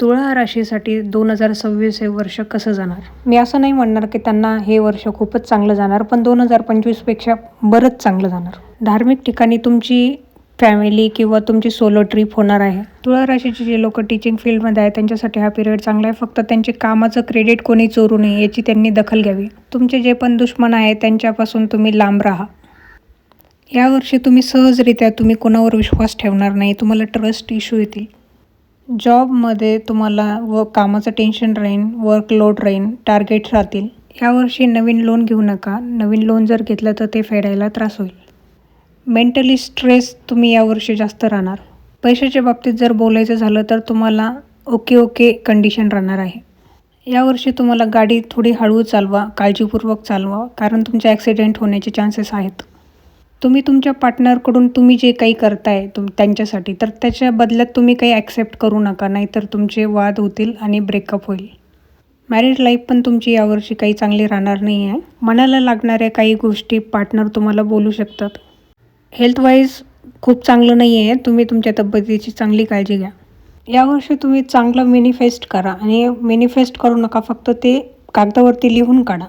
तुळा राशीसाठी दोन हजार सव्वीस हे वर्ष कसं जाणार? मी असं नाही म्हणणार की त्यांना हे वर्ष खूपच चांगलं जाणार पण दोन हजार पंचवीसपेक्षा बरंच चांगलं जाणार. धार्मिक ठिकाणी तुमची फॅमिली किंवा तुमची सोलो ट्रिप होणार आहे. तुळा राशीचे जे लोक टीचिंग फील्डमध्ये आहे त्यांच्यासाठी हा पिरियड चांगला आहे. फक्त त्यांचे कामाचं क्रेडिट कोणी चोरू नये याची त्यांनी दखल घ्यावी. तुमचे जे पण दुश्मन आहे त्यांच्यापासून तुम्ही लांब राहा. यावर्षी तुम्ही सहजरित्या तुम्ही कोणावर विश्वास ठेवणार नाही तुम्हाला ट्रस्ट इश्यू येतील. जॉबमध्ये तुम्हाला व कामाचं टेन्शन राहीन वर्कलोड राहीन टार्गेट्स राहतील. यावर्षी नवीन लोन घेऊ नका. नवीन लोन जर घेतलं तर ते फेडायला त्रास होईल. मेंटली स्ट्रेस तुम्ही यावर्षी जास्त राहणार. पैशाच्या बाबतीत जर बोलायचं झालं तर तुम्हाला ओके ओके कंडिशन राहणार आहे. यावर्षी तुम्हाला गाडी थोडी हळू चालवा काळजीपूर्वक चालवा कारण तुमचे ॲक्सिडेंट होण्याचे चान्सेस आहेत. तुम्ही तुमच्या पार्टनरकडून तुम्ही जे काही करताय तुम त्यांच्यासाठी तर त्याच्या बदल्यात तुम्ही काही ॲक्सेप्ट करू नका नाहीतर तुमचे वाद होतील आणि ब्रेकअप होईल. मॅरिड लाईफ पण तुमची यावर्षी काही चांगली राहणार नाही आहे. मनाला लागणाऱ्या काही गोष्टी पार्टनर तुम्हाला बोलू शकतात. हेल्थवाईज खूप चांगलं नाही आहे. तुम्ही तुमच्या तब्येतीची चांगली काळजी घ्या. यावर्षी तुम्ही चांगलं मॅनिफेस्ट करा आणि मॅनिफेस्ट करू नका. फक्त ते कागदावरती लिहून काढा.